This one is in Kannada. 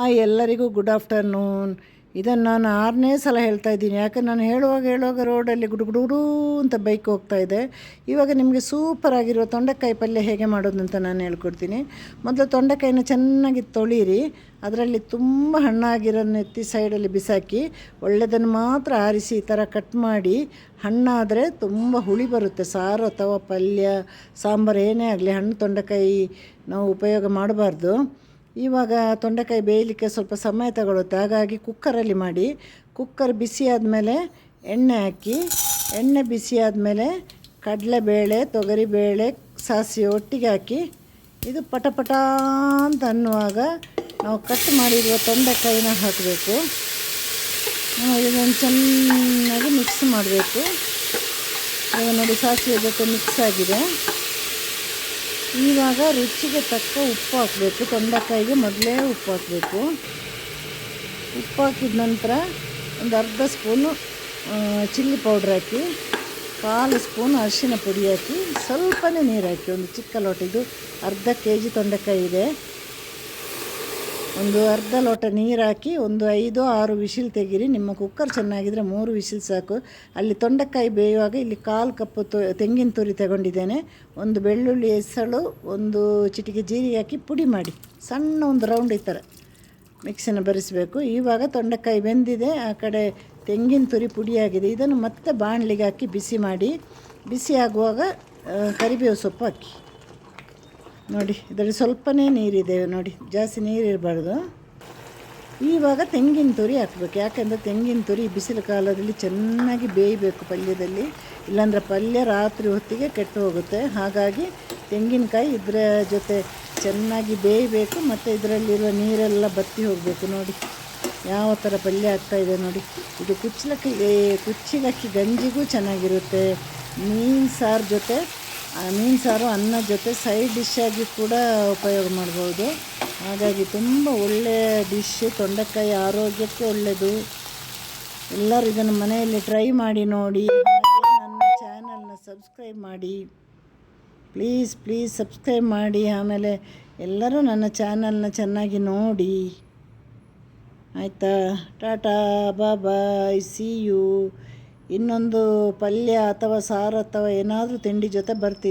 ಹಾಯ್ ಎಲ್ಲರಿಗೂ ಗುಡ್ ಆಫ್ಟರ್ನೂನ್ ಇದನ್ನು ನಾನು ಆರನೇ ಸಲ ಹೇಳ್ತಾ ಇದ್ದೀನಿ. ಯಾಕಂದ್ರೆ ನಾನು ಹೇಳುವಾಗ ಹೇಳುವಾಗ ರೋಡಲ್ಲಿ ಗುಡುಗುಡುಗುಡು ಅಂತ ಬೈಕ್ ಹೋಗ್ತಾ ಇದೆ. ಇವಾಗ ನಿಮಗೆ ಸೂಪರ್ ಆಗಿರುವ ತೊಂಡೆಕಾಯಿ ಪಲ್ಯ ಹೇಗೆ ಮಾಡೋದು ಅಂತ ನಾನು ಹೇಳ್ಕೊಡ್ತೀನಿ. ಮೊದಲು ತೊಂಡೆಕಾಯಿನ ಚೆನ್ನಾಗಿ ತೊಳೀರಿ. ಅದರಲ್ಲಿ ತುಂಬ ಹಣ್ಣಾಗಿರೋದನ್ನ ಎತ್ತಿ ಸೈಡಲ್ಲಿ ಬಿಸಾಕಿ ಒಳ್ಳೆಯದನ್ನು ಮಾತ್ರ ಆರಿಸಿ ಈ ಥರ ಕಟ್ ಮಾಡಿ ಹಣ್ಣಾದರೆ ತುಂಬ ಹುಳಿ ಬರುತ್ತೆ. ಸಾರು ಅಥವಾ ಪಲ್ಯ, ಸಾಂಬಾರು ಏನೇ ಆಗಲಿ ಹಣ್ಣು, ತೊಂಡೆಕಾಯಿ ನಾವು ಉಪಯೋಗ ಮಾಡಬಾರ್ದು. ಇವಾಗ ತೊಂಡೆಕಾಯಿ ಬೇಯಲಿಕ್ಕೆ ಸ್ವಲ್ಪ ಸಮಯ ತಗೊಳುತ್ತೆ. ಹಾಗಾಗಿ ಕುಕ್ಕರಲ್ಲಿ ಮಾಡಿ ಕುಕ್ಕರ್ ಬಿಸಿ ಆದಮೇಲೆ ಎಣ್ಣೆ ಹಾಕಿ, ಎಣ್ಣೆ ಬಿಸಿ ಆದಮೇಲೆ ಕಡಲೆಬೇಳೆ ತೊಗರಿಬೇಳೆ ಸಾಸಿವೆ ಒಟ್ಟಿಗೆ ಹಾಕಿ ಇದು ಪಟ ಪಟ ಅಂತ ಅನ್ನುವಾಗ ನಾವು ಕಟ್ ಮಾಡಿರುವ ತೊಂಡೆಕಾಯಿನ ಹಾಕಬೇಕು. ಇದನ್ನು ಚೆನ್ನಾಗಿ ಮಿಕ್ಸ್ ಮಾಡಬೇಕು. ಇವಾಗ ನೋಡಿ ಸಾಸಿವೆ ಜೊತೆ ಮಿಕ್ಸ್ ಆಗಿದೆ. ಇವಾಗ ರುಚಿಗೆ ತಕ್ಕ ಉಪ್ಪು ಹಾಕಬೇಕು. ತೊಂಡೆಕಾಯಿಗೆ ಮೊದಲೇ ಉಪ್ಪು ಹಾಕಬೇಕು. ಉಪ್ಪು ಹಾಕಿದ ನಂತರ ಒಂದು ಅರ್ಧ ಸ್ಪೂನು ಚಿಲ್ಲಿ ಪೌಡ್ರ್ ಹಾಕಿ, ಕಾಲು ಸ್ಪೂನ್ ಅರಿಶಿನ ಪುಡಿ ಹಾಕಿ, ಸ್ವಲ್ಪನೇ ನೀರು ಹಾಕಿ, ಒಂದು ಚಿಕ್ಕ ಲೋಟ, ಇದು ಅರ್ಧ ಕೆ ಜಿ ತೊಂಡೆಕಾಯಿ ಇದೆ. ಒಂದು ಅರ್ಧ ಲೋಟ ನೀರು ಹಾಕಿ ಒಂದು ಐದು ಆರು ವಿಶಿಲ್ ತೆಗೀರಿ. ನಿಮ್ಮ ಕುಕ್ಕರ್ ಚೆನ್ನಾಗಿದ್ದರೆ ಮೂರು ವಿಶಿಲ್ ಸಾಕು. ಅಲ್ಲಿ ತೊಂಡೆಕಾಯಿ ಬೇಯುವಾಗ ಇಲ್ಲಿ ಕಾಲು ಕಪ್ಪು ತೊ, ತೆಂಗಿನ ತುರಿ ತಗೊಂಡಿದ್ದೇನೆ. ಒಂದು ಬೆಳ್ಳುಳ್ಳಿ ಹೆಸಳು, ಒಂದು ಚಿಟಿಕೆ ಜೀರಿಗೆ ಹಾಕಿ ಪುಡಿ ಮಾಡಿ. ಸಣ್ಣ ಒಂದು ರೌಂಡ್ ಈ ಥರ ಮಿಕ್ಸಿನ ಬರಿಸಬೇಕು. ಇವಾಗ ತೊಂಡೆಕಾಯಿ ಬೆಂದಿದೆ. ಆ ಕಡೆ ತೆಂಗಿನ ತುರಿ ಪುಡಿಯಾಗಿದೆ ಇದನ್ನು ಮತ್ತೆ ಬಾಣಲಿಗೆ ಹಾಕಿ ಬಿಸಿ ಮಾಡಿ. ಬಿಸಿ ಆಗುವಾಗ ಕರಿಬೇವು ಸೊಪ್ಪು ಹಾಕಿ. ನೋಡಿ, ಇದರಲ್ಲಿ ಸ್ವಲ್ಪನೇ ನೀರಿದೆ, ನೋಡಿ, ಜಾಸ್ತಿ ನೀರಿರಬಾರ್ದು ಇವಾಗ ತೆಂಗಿನ ತುರಿ ಹಾಕ್ಬೇಕು. ಯಾಕೆಂದರೆ ತೆಂಗಿನ ತುರಿ ಬಿಸಿಲು ಕಾಲದಲ್ಲಿ ಚೆನ್ನಾಗಿ ಬೇಯಬೇಕು ಪಲ್ಯದಲ್ಲಿ. ಇಲ್ಲಾಂದರೆ ಪಲ್ಯ ರಾತ್ರಿ ಹೊತ್ತಿಗೆ ಕೆಟ್ಟು ಹೋಗುತ್ತೆ. ಹಾಗಾಗಿ ತೆಂಗಿನಕಾಯಿ ಇದರ ಜೊತೆ ಚೆನ್ನಾಗಿ ಬೇಯಬೇಕು, ಮತ್ತು ಇದರಲ್ಲಿರುವ ನೀರೆಲ್ಲ ಬತ್ತಿ ಹೋಗಬೇಕು. ನೋಡಿ, ಯಾವ ಥರ ಪಲ್ಯ ಆಗ್ತಾಯಿದೆ ನೋಡಿ. ಇದು ಕುಚ್ಚಲಕ್ಕಿ ಕುಚ್ಚಿಲಕ್ಕಿ ಗಂಜಿಗೂ ಚೆನ್ನಾಗಿರುತ್ತೆ. ಮೀನು ಸಾರು ಜೊತೆ ಮೀನು ಸಾರು ಅನ್ನ ಜೊತೆ ಸೈಡ್ ಡಿಶ್ಶಾಗಿ ಕೂಡ ಉಪಯೋಗ ಮಾಡ್ಬೋದು. ಹಾಗಾಗಿ ತುಂಬ ಒಳ್ಳೆಯ ಡಿಶ್ಶು ತೊಂಡೆಕಾಯಿ ಆರೋಗ್ಯಕ್ಕೆ ಒಳ್ಳೆಯದು ಎಲ್ಲರೂ ಇದನ್ನು ಮನೆಯಲ್ಲಿ ಟ್ರೈ ಮಾಡಿ ನೋಡಿ. ನನ್ನ ಚಾನಲ್ನ ಸಬ್ಸ್ಕ್ರೈಬ್ ಮಾಡಿ. ಪ್ಲೀಸ್ ಪ್ಲೀಸ್ ಸಬ್ಸ್ಕ್ರೈಬ್ ಮಾಡಿ. ಆಮೇಲೆ ಎಲ್ಲರೂ ನನ್ನ ಚಾನಲ್ನ ಚೆನ್ನಾಗಿ ನೋಡಿ. ಆಯಿತಾ? ಟಾಟಾ, ಬಾಬಾಯ್ ಸಿ ಯು ಇನ್ನೊಂದು ಪಲ್ಯ ಅಥವಾ ಸಾರು ಅಥವಾ ಏನಾದರೂ ತಿಂಡಿ ಜೊತೆ ಬರ್ತೀನಿ.